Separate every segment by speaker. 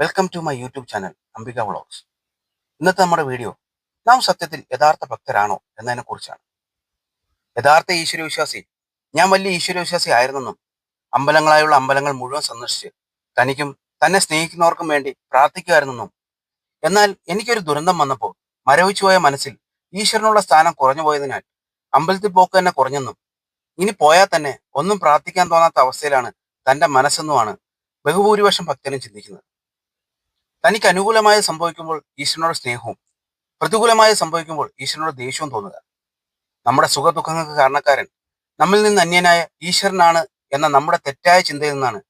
Speaker 1: Welcome to my YouTube channel Ambika vlogs ഇന്നത്തെ നമ്മുടെ video നാം സത്യത്തിൽ യഥാർത്ഥ ഭക്തരാണോ എന്നതിനെ കുറിച്ചാണ്. യഥാർത്ഥ ഈശ്വരവിശ്വാസി ഞാൻ വലിയ ഈശ്വരവിശ്വാസി ആയിരുന്നെന്നും അമ്പലങ്ങളായുള്ള അമ്പലങ്ങൾ മുഴുവൻ സന്ദർശിച്ച് തനിക്കും തന്നെ സ്നേഹിക്കുന്നവർക്കും വേണ്ടി പ്രാർത്ഥിക്കുമായിരുന്നെന്നും എന്നാൽ എനിക്കൊരു ദുരന്തം വന്നപ്പോൾ മരവിച്ചു പോയ മനസ്സിൽ ഈശ്വരനുള്ള സ്ഥാനം കുറഞ്ഞു പോയതിനാൽ അമ്പലത്തിൽ പോക്ക് തന്നെ കുറഞ്ഞെന്നും ഇനി പോയാൽ തന്നെ ഒന്നും പ്രാർത്ഥിക്കാൻ തോന്നാത്ത അവസ്ഥയിലാണ് തന്റെ മനസ്സെന്നുമാണ് ബഹുഭൂരിപക്ഷം ഭക്തരും ചിന്തിക്കുന്നത്. തനിക്ക് അനുകൂലമായി സംഭവിക്കുമ്പോൾ ഈശ്വരനോട് സ്നേഹവും പ്രതികൂലമായി സംഭവിക്കുമ്പോൾ ഈശ്വരനോട് ദേഷ്യവും തോന്നുക. നമ്മുടെ സുഖ ദുഃഖങ്ങൾക്ക് കാരണക്കാരൻ നമ്മിൽ നിന്ന് അന്യനായ ഈശ്വരനാണ് എന്ന നമ്മുടെ തെറ്റായ ചിന്തയിൽ നിന്നാണ്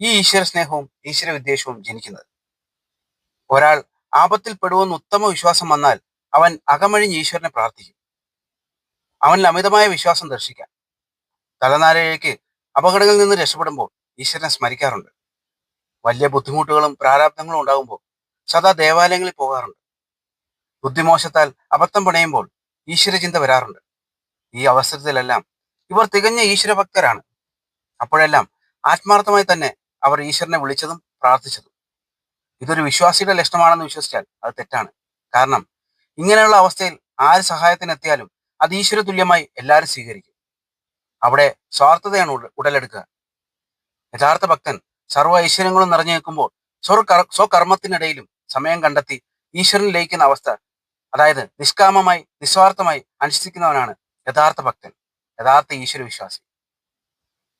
Speaker 1: ഈ ഈശ്വര സ്നേഹവും ഈശ്വര വിദ്വേഷവും ജനിക്കുന്നത്. ഒരാൾ ആപത്തിൽ പെടുവെന്ന് ഉത്തമ വിശ്വാസം വന്നാൽ അവൻ അകമഴിഞ്ഞ് ഈശ്വരനെ പ്രാർത്ഥിക്കും. അവനിൽ അമിതമായ വിശ്വാസം ദർശിക്കാം. തലനാരയിലേക്ക് അപകടങ്ങളിൽ നിന്ന് രക്ഷപ്പെടുമ്പോൾ ഈശ്വരനെ സ്മരിക്കാറുണ്ട്. വലിയ ബുദ്ധിമുട്ടുകളും പ്രാരാബ്ദങ്ങളും ഉണ്ടാകുമ്പോൾ സദാ ദേവാലയങ്ങളിൽ പോകാറുണ്ട്. ബുദ്ധിമോശത്താൽ അബദ്ധം പണയുമ്പോൾ ഈശ്വരചിന്ത വരാറുണ്ട്. ഈ അവസരത്തിലെല്ലാം ഇവർ തികഞ്ഞ ഈശ്വരഭക്തരാണ്. അപ്പോഴെല്ലാം ആത്മാർത്ഥമായി തന്നെ അവർ ഈശ്വരനെ വിളിച്ചതും പ്രാർത്ഥിച്ചതും. ഇതൊരു വിശ്വാസിയുടെ ലക്ഷണമാണെന്ന് വിശ്വസിച്ചാൽ അത് തെറ്റാണ്. കാരണം ഇങ്ങനെയുള്ള അവസ്ഥയിൽ ആര് സഹായത്തിനെത്തിയാലും അത് ഈശ്വര തുല്യമായി എല്ലാവരും സ്വീകരിക്കും. അവിടെ സ്വാർത്ഥതയാണ് ഉടലെടുക്കുക. യഥാർത്ഥ ഭക്തൻ സർവ ഐശ്വര്യങ്ങളും നിറഞ്ഞു നിൽക്കുമ്പോൾ സ്വർ സ്വകർമ്മത്തിനിടയിലും സമയം കണ്ടെത്തി ഈശ്വരൻ ലയിക്കുന്ന അവസ്ഥ അതായത് നിഷ്കാമമായി നിസ്വാർത്ഥമായി അനുഷ്ഠിക്കുന്നവനാണ് യഥാർത്ഥ ഭക്തൻ യഥാർത്ഥ ഈശ്വര വിശ്വാസി.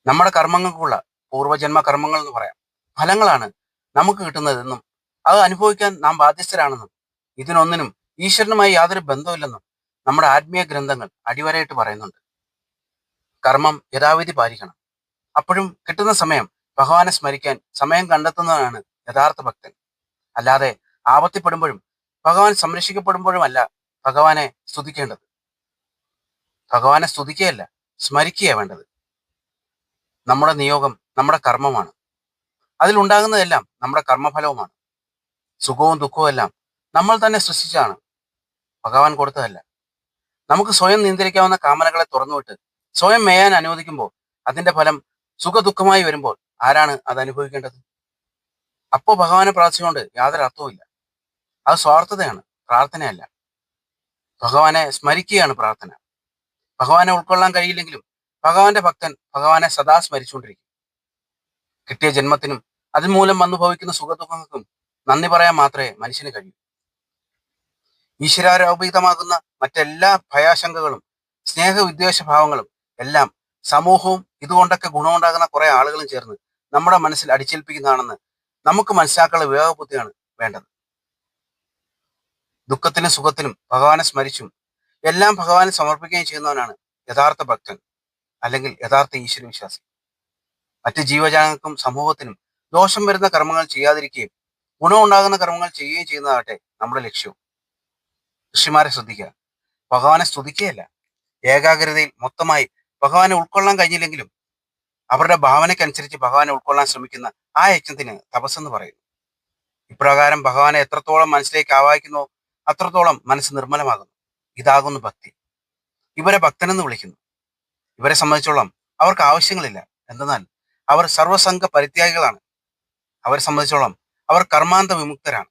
Speaker 1: നമ്മുടെ കർമ്മങ്ങൾക്കുള്ള പൂർവജന്മ കർമ്മങ്ങൾ എന്ന് പറയാം. ഫലങ്ങളാണ് നമുക്ക് കിട്ടുന്നതെന്നും അത് അനുഭവിക്കാൻ നാം ബാധ്യസ്ഥരാണെന്നും ഇതിനൊന്നിനും ഈശ്വരനുമായി യാതൊരു ബന്ധമില്ലെന്നും നമ്മുടെ ആത്മീയ ഗ്രന്ഥങ്ങൾ അടിവരയിട്ട് പറയുന്നുണ്ട്. കർമ്മം യഥാവിധി പാലിക്കണം. അപ്പോഴും കിട്ടുന്ന സമയം ഭഗവാനെ സ്മരിക്കാൻ സമയം കണ്ടെത്തുന്നവനാണ് യഥാർത്ഥ ഭക്തൻ. അല്ലാതെ ആപത്തിപ്പെടുമ്പോഴും ഭഗവാൻ സംരക്ഷിക്കപ്പെടുമ്പോഴുമല്ല ഭഗവാനെ സ്തുതിക്കേണ്ടത്. ഭഗവാനെ സ്തുതിക്കുകയല്ല സ്മരിക്കുക വേണ്ടത്. നമ്മുടെ നിയോഗം നമ്മുടെ കർമ്മമാണ്. അതിലുണ്ടാകുന്നതെല്ലാം നമ്മുടെ കർമ്മഫലവുമാണ്. സുഖവും ദുഃഖവും എല്ലാം നമ്മൾ തന്നെ സൃഷ്ടിച്ചാണ് ഭഗവാൻ കൊടുത്തതല്ല. നമുക്ക് സ്വയം നിയന്ത്രിക്കാവുന്ന കാമനകളെ തുറന്നുവിട്ട് സ്വയം മേയാൻ അനുവദിക്കുമ്പോൾ അതിന്റെ ഫലം സുഖ ദുഃഖമായി വരുമ്പോൾ ആരാണ് അത് അനുഭവിക്കേണ്ടത്? അപ്പോൾ ഭഗവാനെ പ്രാർത്ഥിച്ചുകൊണ്ട് യാതൊരു അർത്ഥവുമില്ല അത് സ്വാർത്ഥതയാണ് പ്രാർത്ഥനയല്ല. ഭഗവാനെ സ്മരിക്കുകയാണ് പ്രാർത്ഥന. ഭഗവാനെ ഉൾക്കൊള്ളാൻ കഴിയില്ലെങ്കിലും ഭഗവാന്റെ ഭക്തൻ ഭഗവാനെ സദാ സ്മരിച്ചുകൊണ്ടിരിക്കും. കിട്ടിയ ജന്മത്തിനും അതുമൂലം വന്നു ഭവിക്കുന്ന സുഖദുഃഖങ്ങൾക്കും നന്ദി പറയാൻ മാത്രമേ മനുഷ്യന് കഴിയൂ. ഈശ്വരാരോപിതമാകുന്ന മറ്റെല്ലാ ഭയാശങ്കകളും സ്നേഹ വിദ്വേഷ ഭാവങ്ങളും എല്ലാം സമൂഹവും ഇതുകൊണ്ടൊക്കെ ഗുണമുണ്ടാകുന്ന കുറെ ആളുകളും ചേർന്ന് നമ്മുടെ മനസ്സിൽ അടിച്ചേൽപ്പിക്കുന്നതാണെന്ന് നമുക്ക് മനസ്സിലാക്കാനുള്ള വിവേകബുദ്ധിയാണ് വേണ്ടത്. ദുഃഖത്തിനും സുഖത്തിനും ഭഗവാനെ സ്മരിച്ചും എല്ലാം ഭഗവാനെ സമർപ്പിക്കുകയും ചെയ്യുന്നവനാണ് യഥാർത്ഥ ഭക്തൻ അല്ലെങ്കിൽ യഥാർത്ഥ ഈശ്വരവിശ്വാസി മറ്റ് ജീവജാലങ്ങൾക്കും സമൂഹത്തിനും ദോഷം വരുന്ന കർമ്മങ്ങൾ ചെയ്യാതിരിക്കുകയും ഗുണമുണ്ടാകുന്ന കർമ്മങ്ങൾ ചെയ്യുകയും ചെയ്യുന്നതാകട്ടെ നമ്മുടെ ലക്ഷ്യവും. ഋഷിമാരെ ശ്രദ്ധിക്കുക. ഭഗവാനെ സ്തുതിക്കുകയല്ല. ഏകാഗ്രതയിൽ മൊത്തമായി ഭഗവാനെ ഉൾക്കൊള്ളാൻ കഴിഞ്ഞില്ലെങ്കിലും അവരുടെ ഭാവനയ്ക്കനുസരിച്ച് ഭഗവാനെ ഉൾക്കൊള്ളാൻ ശ്രമിക്കുന്ന ആ യജ്ഞത്തിന് തപസ്സെന്ന് പറയുന്നു. ഇപ്രകാരം ഭഗവാനെ എത്രത്തോളം മനസ്സിലേക്ക് ആവാഹിക്കുന്നു അത്രത്തോളം മനസ്സ് നിർമ്മലമാകുന്നു. ഇതാകുന്നു ഭക്തി. ഇവരെ ഭക്തനെന്ന് വിളിക്കുന്നു. ഇവരെ സംബന്ധിച്ചോളം അവർക്ക് ആവശ്യങ്ങളില്ല. എന്തെന്നാൽ അവർ സർവസംഘ പരിത്യാഗികളാണ്. അവരെ സംബന്ധിച്ചോളം അവർ കർമാന്ത വിമുക്തരാണ്.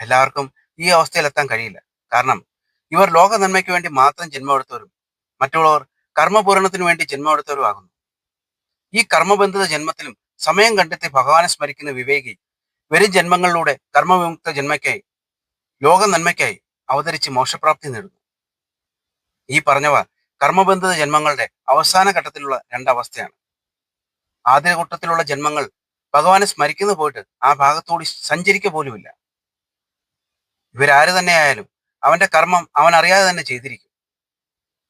Speaker 1: എല്ലാവർക്കും ഈ അവസ്ഥയിലെത്താൻ കഴിയില്ല. കാരണം ഇവർ ലോക നന്മയ്ക്ക് വേണ്ടി മാത്രം ജന്മമെടുത്തവരും മറ്റുള്ളവർ കർമ്മപൂരണത്തിനു വേണ്ടി ജന്മമെടുത്തവരുമാകുന്നു. ഈ കർമ്മബന്ധിത ജന്മത്തിലും സമയം കണ്ടെത്തി ഭഗവാനെ സ്മരിക്കുന്ന വിവേകി വരും ജന്മങ്ങളിലൂടെ കർമ്മവിമുക്ത ജന്മയ്ക്കായി ലോക നന്മയ്ക്കായി അവതരിച്ച് മോക്ഷപ്രാപ്തി നേടുന്നു. ഈ പറഞ്ഞവ കർമ്മബന്ധിത ജന്മങ്ങളുടെ അവസാന ഘട്ടത്തിലുള്ള രണ്ടവസ്ഥയാണ്. ആദ്യ ഘട്ടത്തിലുള്ള ജന്മങ്ങൾ ഭഗവാനെ സ്മരിക്കുന്നു പോയിട്ട് ആ ഭാഗത്തോട് സഞ്ചരിക്കുക പോലുമില്ല. ഇവരാര് തന്നെയായാലും അവന്റെ കർമ്മം അവൻ അറിയാതെ തന്നെ ചെയ്തിരിക്കും.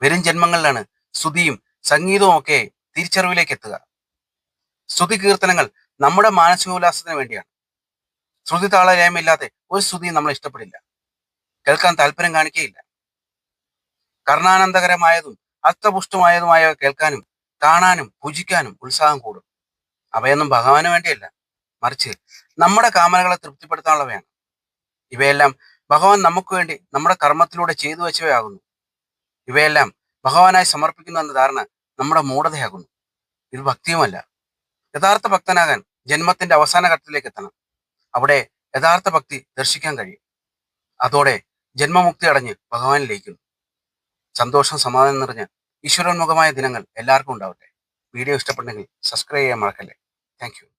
Speaker 1: വരും ജന്മങ്ങളിലാണ് സ്തുതിയും സംഗീതവും ഒക്കെ തിരിച്ചറിവിലേക്ക് എത്തുക. സ്തുതി കീർത്തനങ്ങൾ നമ്മുടെ മാനസികോല്ലാസത്തിന് വേണ്ടിയാണ്. ശ്രുതി താളരയമില്ലാതെ ഒരു ശ്രുതിയും നമ്മൾ ഇഷ്ടപ്പെടില്ല. കേൾക്കാൻ താല്പര്യം കാണിക്കുകയില്ല കർണാനന്ദകരമായതും അർത്ഥപുഷ്ടമായതുമായ കേൾക്കാനും കാണാനും പൂജിക്കാനും ഉത്സാഹം കൂടും. അവയൊന്നും ഭഗവാന് വേണ്ടിയല്ല. മറിച്ച് നമ്മുടെ കാമനകളെ തൃപ്തിപ്പെടുത്താനുള്ളവയാണ്. ഇവയെല്ലാം ഭഗവാൻ നമുക്ക് വേണ്ടി നമ്മുടെ കർമ്മത്തിലൂടെ ചെയ്തു വെച്ചവയാകുന്നു. ഇവയെല്ലാം ഭഗവാനായി സമർപ്പിക്കുന്നു എന്ന ധാരണ നമ്മുടെ മൂഢതയാകുന്നു. ഇത് ഭക്തിയുമല്ല. യഥാർത്ഥ ഭക്തനാകാൻ ജന്മത്തിന്റെ അവസാന ഘട്ടത്തിലേക്ക് എത്തണം. അവിടെ യഥാർത്ഥ ഭക്തി ദർശിക്കാൻ കഴിയും. അതോടെ ജന്മമുക്തി അടഞ്ഞ് ഭഗവാനിലേക്കുന്നു സന്തോഷം സമാധാനം നിറഞ്ഞ ഈശ്വരോന്മുഖമായ ദിനങ്ങൾ എല്ലാവർക്കും ഉണ്ടാവട്ടെ. വീഡിയോ ഇഷ്ടപ്പെട്ടെങ്കിൽ സബ്സ്ക്രൈബ് ചെയ്യാൻ മറക്കല്ലേ. താങ്ക്